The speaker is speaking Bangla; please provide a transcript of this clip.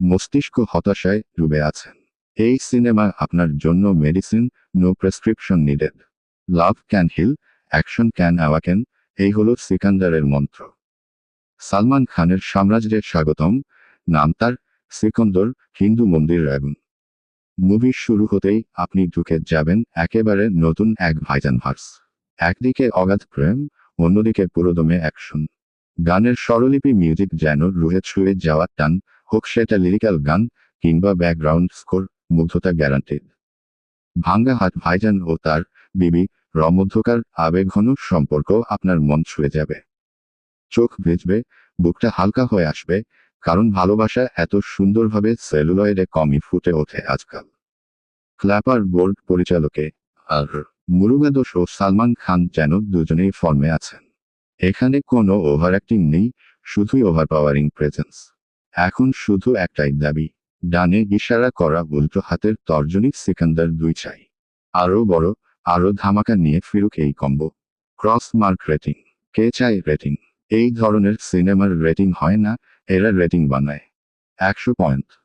মস্তিষ্ক হতাশায় ডুবে আছেন। এই সিনেমা আপনার জন্য medicine, no prescription needed. Love can heal, action can awaken, এই হল সিকান্দারের মন্ত্র। সালমান খানের সাম্রাজ্যে স্বাগতম, নাম তার, সিকন্দর, হিন্দু মন্দির আগুন মুভি শুরু হতেই আপনি ঢুকে যাবেন একেবারে নতুন এক ভাইজান ভার্স। একদিকে অগাধ প্রেম, অন্যদিকে পুরোদমে অ্যাকশন। গানের স্বরলিপি মিউজিক যেন রুহে ছুঁয়ে যাওয়ার টান হোক সেটা লিরিক্যাল গান কিংবা ব্যাকগ্রাউন্ড স্কোর মুগ্ধতা গ্যারান্টিড ভাঙ্গা হাত ভাইজান ও তার বিবি রমধ্যকার আবেগঘন সম্পর্ক আপনার মন ছুঁয়ে যাবে। চোখ ভিজবে, বুকটা হালকা হয়ে আসবে, কারণ ভালোবাসা এত সুন্দরভাবে সেলুলয়েডে কমই ফুটে ওঠে আজকাল। ক্ল্যাপার বোর্ড পরিচালকে, আর মুরুগাদোষ ও সালমান খান যেন দুজনেই ফর্মে আছেন। এখানে কোনো ওভার অ্যাক্টিং নেই, শুধুই ওভার পাওয়ারিং প্রেজেন্স এখন শুধু একটাই দাবি, ডানে ইশারা করা উল্টো হাতের তর্জনী সিকান্দার দুই চাই। আরও বড়, আরও ধামাকা নিয়ে ফিরুক এই কম্বো। Cross mark rating. কে চাই রেটিং? এই ধরনের সিনেমার রেটিং হয় না, এরা রেটিং বানায়। একশো পয়েন্ট।